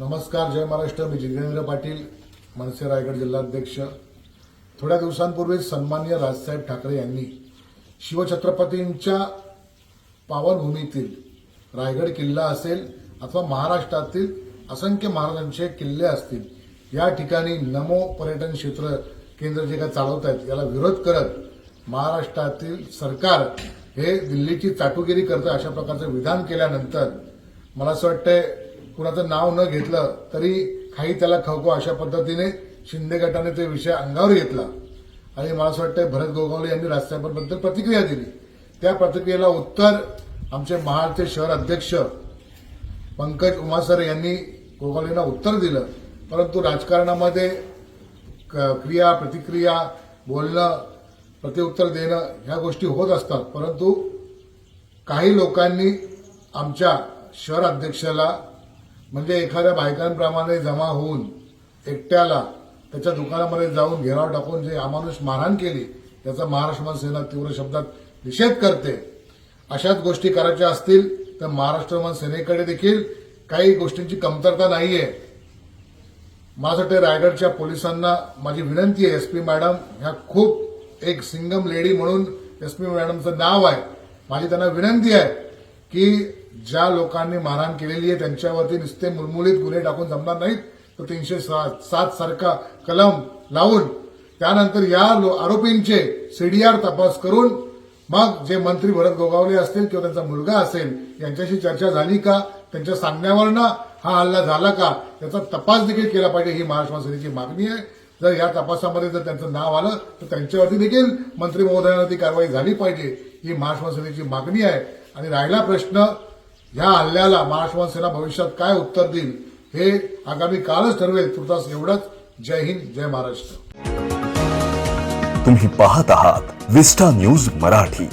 नमस्कार जय महाराष्ट्र. मी जितेंद्र पाटील मनसे रायगड जिल्हाध्यक्ष. थोड्या दिवसांपूर्वी सन्मान्य राजसाहेब ठाकरे यांनी शिवछत्रपतींच्या पावनभूमीतील रायगड किल्ला असेल अथवा महाराष्ट्रातील असंख्य महाराजांचे किल्ले असतील या ठिकाणी नमो पर्यटन क्षेत्र केंद्र जे काय चालवत आहेत याला विरोध करत महाराष्ट्रातील सरकार हे दिल्लीची चाटुगिरी करतं अशा प्रकारचं विधान केल्यानंतर मला असं वाटतंय कुणाचं नाव न घेतलं तरी काही त्याला खवको अशा पद्धतीने शिंदे गटाने ते विषय अंगावर घेतला. आणि मला असं वाटतंय भरत गोगावले यांनी राजसाहेबांबद्दल प्रतिक्रिया दिली. त्या प्रतिक्रियेला उत्तर आमचे महाडचे शहर अध्यक्ष पंकज उमासर यांनी गोगावलेंना उत्तर दिलं. परंतु राजकारणामध्ये क- क्रिया प्रतिक्रिया बोलणं प्रतिउत्तर देणं ह्या गोष्टी होत असतात. परंतु काही लोकांनी आमच्या शहर अध्यक्षाला म्हणजे एखाद्या बायकांप्रमाणे जमा होऊन एकट्याला त्याच्या दुकानामध्ये जाऊन घेराव टाकून जे अमानुष मारहाण केली त्याचा महाराष्ट्र सेना तीव्र शब्दात निषेध करते. अशाच गोष्टी करायच्या असतील तर महाराष्ट्र सेनेकडे देखील काही गोष्टींची कमतरता नाहीये. मला असं रायगडच्या पोलिसांना माझी विनंती आहे एसपी मॅडम ह्या खूप एक सिंगम लेडी म्हणून एसपी मॅडमचं नाव आहे. माझी त्यांना विनंती आहे की ज्या लोकांनी मारहाण केलेली आहे त्यांच्यावरती नुसते मुलमुलीत गुन्हे टाकून जमणार नाहीत तर तीनशे सात सारखा कलम लावून त्यानंतर या लो- आरोपींचे सीडीआर तपास करून मग जे मंत्री भरत गोगावले असतील किंवा त्यांचा मुलगा असेल यांच्याशी चर्चा झाली का? त्यांच्या सांगण्यावरनं हा हल्ला झाला का? याचा तपास देखील केला पाहिजे ही महाराष्ट्र सेनेची मागणी आहे. जर या तपासामध्ये जर त्यांचं नाव आलं तर त्यांच्यावरती देखील मंत्री महोदयांना ती कारवाई झाली पाहिजे ही महाराष्ट्र सेनेची मागणी आहे. आणि राहिला प्रश्न ह्या हल्ल्याला महाराष्ट्र सेना भविष्यात काय उत्तर देईल हे आगामी कालच ठरवेल. तुर्तास एवढंच. जय हिंद जय महाराष्ट्र. तुम्ही पाहत आहात विस्टा न्यूज मराठी.